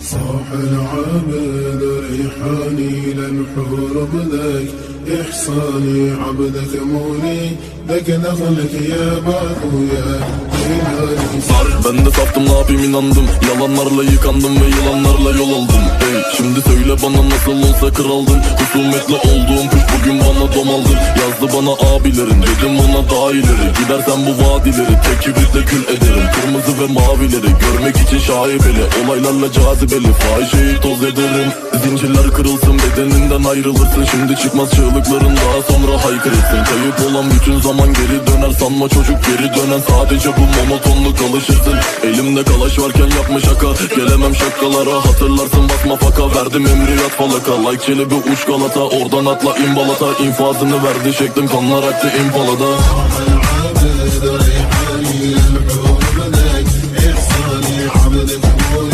صاح العبد ريحاني للحور بذاك إحصاني عبدك مولي ذاك نخلك يا باكو يا هلالي Ben de saftım ne yapayım inandım Yalanlarla yıkandım ve yılanlarla yol aldım Ey şimdi söyle bana nasıl olsa kraldım Husumetli olduğum kuş bugün bana domaldın Yazdı bana abilerin dedim ona daha ileri. Gidersen bu vadileri tek kibritle kül ederim. Kırmızı ve mavileri görmek için şaibeli. Olaylarla cazibeli fahişeyi toz ederim. Zincirler kırılsın bedeninden ayrılırsın. Şimdi çıkmaz çığlıkların daha sonra haykırırsın. Kayıp olan bütün zaman geri döner. Sanma çocuk geri dönen. Sadece bu monotonluk alışırsın. Elimde kalaş varken yapma şaka. Gelemem şakalara. Hatırlarsın basma faka. Verdim emri yat falaka. Like çelebi uç galata. Oradan atla imbalata. İnfazını verdi çektim kanlar aktı impalada عبد